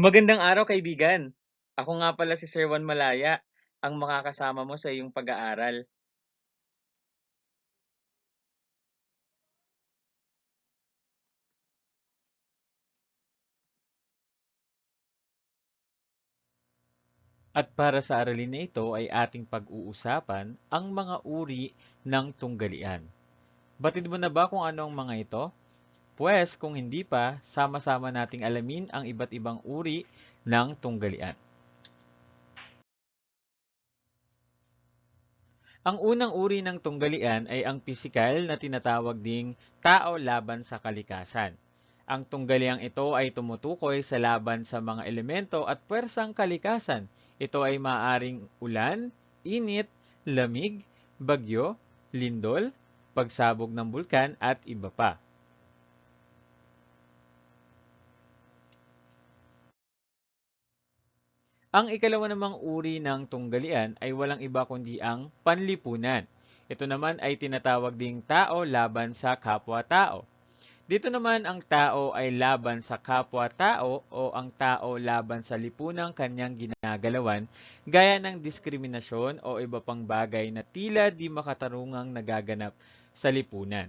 Magandang araw kaibigan. Ako nga pala si Sir Juan Malaya, ang makakasama mo sa iyong pag-aaral. At para sa aralin na ito ay ating pag-uusapan ang mga uri ng tunggalian. Batid mo na ba kung ano ang mga ito? Pwes kung hindi pa, sama-sama nating alamin ang iba't ibang uri ng tunggalian. Ang unang uri ng tunggalian ay ang pisikal na tinatawag ding tao laban sa kalikasan. Ang tunggaliang ito ay tumutukoy sa laban sa mga elemento at puwersang kalikasan. Ito ay maaring ulan, init, lamig, bagyo, lindol, pagsabog ng bulkan at iba pa. Ang ikalawa namang uri ng tunggalian ay walang iba kundi ang panlipunan. Ito naman ay tinatawag ding tao laban sa kapwa-tao. Dito naman ang tao ay laban sa kapwa-tao o ang tao laban sa lipunang kanyang ginagalawan gaya ng diskriminasyon o iba pang bagay na tila di makatarungang nagaganap sa lipunan.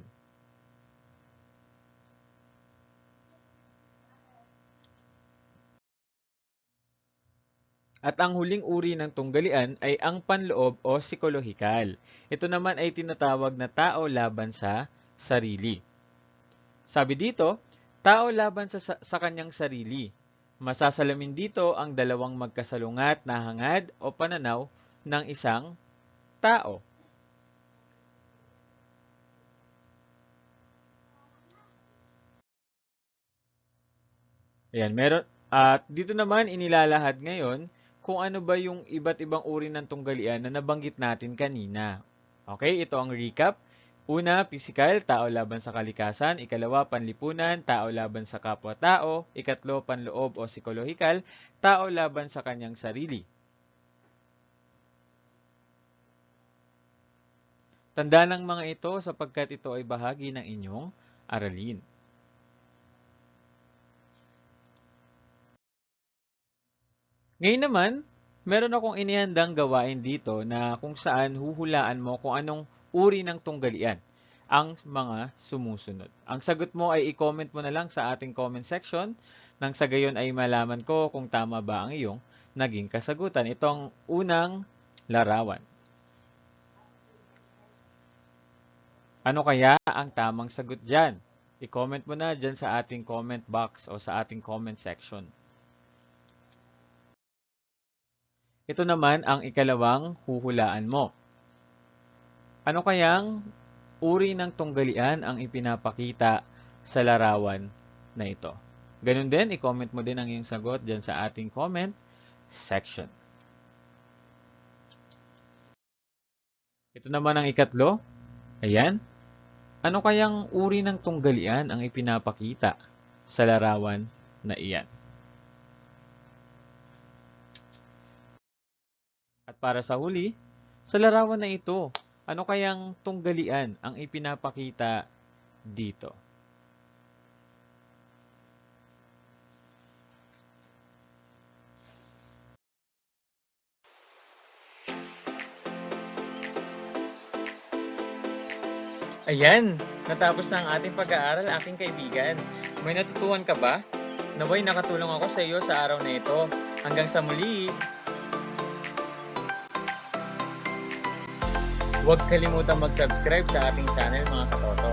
At ang huling uri ng tunggalian ay ang panloob o psikolohikal. Ito naman ay tinatawag na tao laban sa sarili. Sabi dito, tao laban sa, sa, kanyang sarili. Masasalamin dito ang dalawang magkasalungat na hangad o pananaw ng isang tao. Ayan, meron, at dito naman inilalahad ngayon kung ano ba yung iba't ibang uri ng tunggalian na nabanggit natin kanina. Okay, ito ang recap. Una, pisikal, tao laban sa kalikasan. Ikalawa, panlipunan, tao laban sa kapwa-tao. Ikatlo, panloob o psikolohikal, tao laban sa kanyang sarili. Tanda ng mga ito sapagkat ito ay bahagi ng inyong aralin. Ngayon naman, meron akong inihandang gawain dito na kung saan huhulaan mo kung anong uri ng tunggalian ang mga sumusunod. Ang sagot mo ay i-comment mo na lang sa ating comment section nang sa gayon ay malaman ko kung tama ba ang iyong naging kasagutan. Itong unang larawan. Ano kaya ang tamang sagot dyan? I-comment mo na dyan sa ating comment box o sa ating comment section. Ito naman ang ikalawang huhulaan mo. Ano kayang uri ng tunggalian ang ipinapakita sa larawan na ito? Ganun din, i-comment mo din ang iyong sagot dyan sa ating comment section. Ito naman ang ikatlo. Ayan. Ano kayang uri ng tunggalian ang ipinapakita sa larawan na iyan? Para sa huli, sa larawan na ito, ano kayang tunggalian ang ipinapakita dito? Ayan, natapos na ang ating pag-aaral, aking kaibigan. May natutuhan ka ba? Naway nakatulong ako sa iyo sa araw na ito. Hanggang sa muli! Huwag kalimutang mag-subscribe sa ating channel mga katoto.